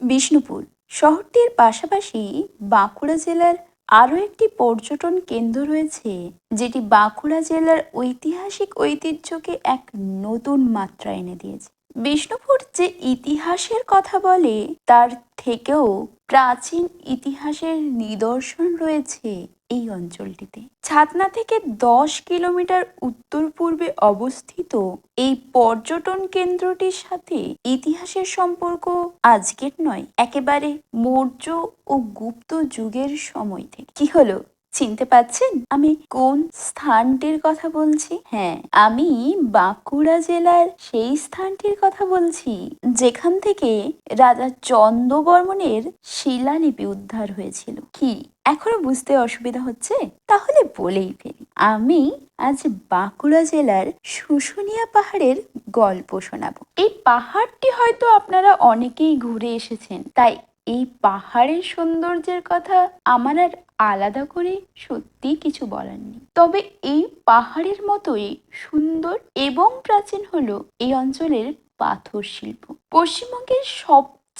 বিষ্ণুপুর। শহরটির পাশাপাশি বাঁকুড়া জেলার আরও একটি পর্যটন কেন্দ্র রয়েছে, যেটি বাঁকুড়া জেলার ঐতিহাসিক ঐতিহ্যকে এক নতুন মাত্রা এনে দিয়েছে। বিষ্ণুপুর যে ইতিহাসের কথা বলে, তার থেকেও প্রাচীন ইতিহাসের নিদর্শন রয়েছে এই অঞ্চলটিতে। ছাতনা থেকে দশ কিলোমিটার উত্তর পূর্বে অবস্থিত এই পর্যটন কেন্দ্রটির সাথে ইতিহাসের সম্পর্ক আজকের নয়, একেবারে মৌর্য ও গুপ্ত যুগের সময় থেকে। কি হলো? চিনতে পাচ্ছেন? আমি কোন স্থানটির কথা বলছি? হ্যাঁ আমি বাঁকুড়া জেলার সেই স্থানটির কথা বলছি, যেখান থেকে রাজা চন্দ্রবর্মনের শিলালিপি উদ্ধার হয়েছিল। কি? এখনও বুঝতে অসুবিধা হচ্ছে? তাহলে বলেই ফেলি। আমি আজ বাঁকুড়া জেলার শুশুনিয়া পাহাড়ের গল্প শোনাবো। এই পাহাড়টি হয়তো আপনারা অনেকেই ঘুরে এসেছেন, তাই এই পাহাড়ের সৌন্দর্যের কথা আমার আর আলাদা করে সত্যি কিছু বলার নেই। তবে এই পাহাড়ের মতোই সুন্দর এবং প্রাচীন হলো এই অঞ্চলের পাথর শিল্প পশ্চিমবঙ্গের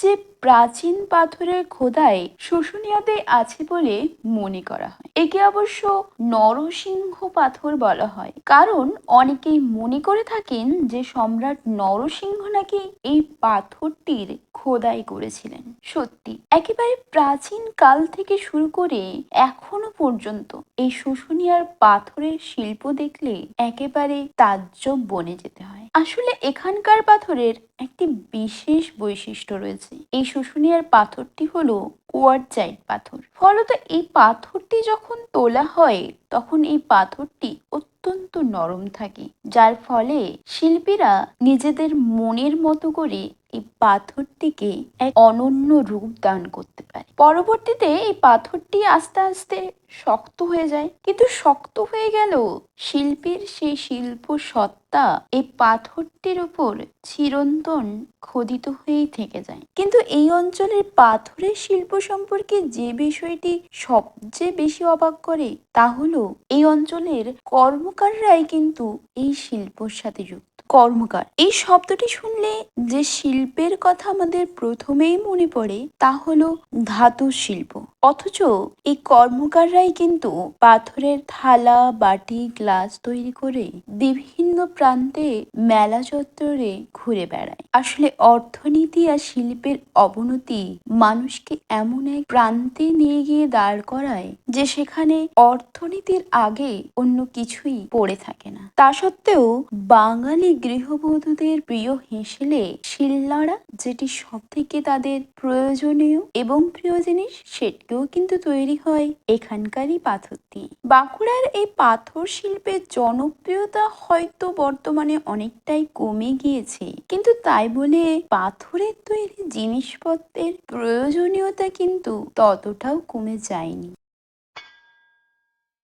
সবচেয়ে প্রাচীন পাথরের খোদাই শুশুনিয়াতে আছে বলে মনে করা হয়। একে অবশ্য নরসিংহ পাথর বলা হয়। কারণ অনেকেই মনে করে থাকেন যে সম্রাট নরসিংহ নাকি এই পাথরটির খোদাই করেছিলেন। সত্যি, একেবারে প্রাচীন কাল থেকে শুরু করে এখনও পর্যন্ত এই শুশুনিয়ার পাথরের শিল্প দেখলে একেবারে তাজ্জব বনে যেতে হয়। আসলে এখানকার পাথরের একটি বিশেষ বৈশিষ্ট্য রয়েছে। এই শুশুনিয়ার পাথরটি হলো কোয়ারজাইট পাথর। ফলত এই পাথরটি যখন তোলা হয়, তখন এই পাথরটি অত্যন্ত নরম থাকে। যার ফলে শিল্পীরা নিজেদের মনের মতো করে এই পাথরটিকে এক অনন্য রূপ দান করতে পারে। পরবর্তীতে এই পাথরটি আস্তে আস্তে শক্ত হয়ে যায়। কিন্তু শক্ত হয়ে গেল শিল্পীর সেই শিল্প সত্তা এই পাথরটির উপর চিরন্তন খোদিত হয়েই থেকে যায়। কিন্তু এই অঞ্চলের পাথরের শিল্প সম্পর্কে যে বিষয়টি সবচেয়ে বেশি অবাক করে তা হলো, এই অঞ্চলের কর্মকাররাই কিন্তু এই শিল্পর সাথে যুক্ত। কর্মকার। এই শব্দটি শুনলে যে শিল্পের কথা আমাদের প্রথমেই মনে পড়ে তা হলো ধাতু শিল্প। অথচ এই কর্মকাররাই কিন্তু পাথরের থালা, বাটি, গ্লাস তৈরি করে বিভিন্ন প্রান্তে মেলা চত্বরে ঘুরে বেড়ায়। আসলে অর্থনীতি আর শিল্পের অবনতি মানুষকে এমন এক প্রান্তে নিয়ে গিয়ে দাঁড় করায় যে সেখানে অর্থনীতির আগে অন্য কিছুই পড়ে থাকে না। তা সত্ত্বেও বাঙালি গৃহবধূদের প্রিয় হেসেলে শিলনোড়া, যেটি সব থেকে তাদের প্রয়োজনীয় এবং প্রিয় জিনিস সেটিও কিন্তু তৈরি হয় এখানকারই পাথর দিয়ে বাঁকুড়ার এই পাথর শিল্পের জনপ্রিয়তা হয়তো বর্তমানে অনেকটাই কমে গিয়েছে। কিন্তু তাই বলে পাথরের তৈরি জিনিসপত্রের প্রয়োজনীয়তা কিন্তু ততটাও কমে যায়নি।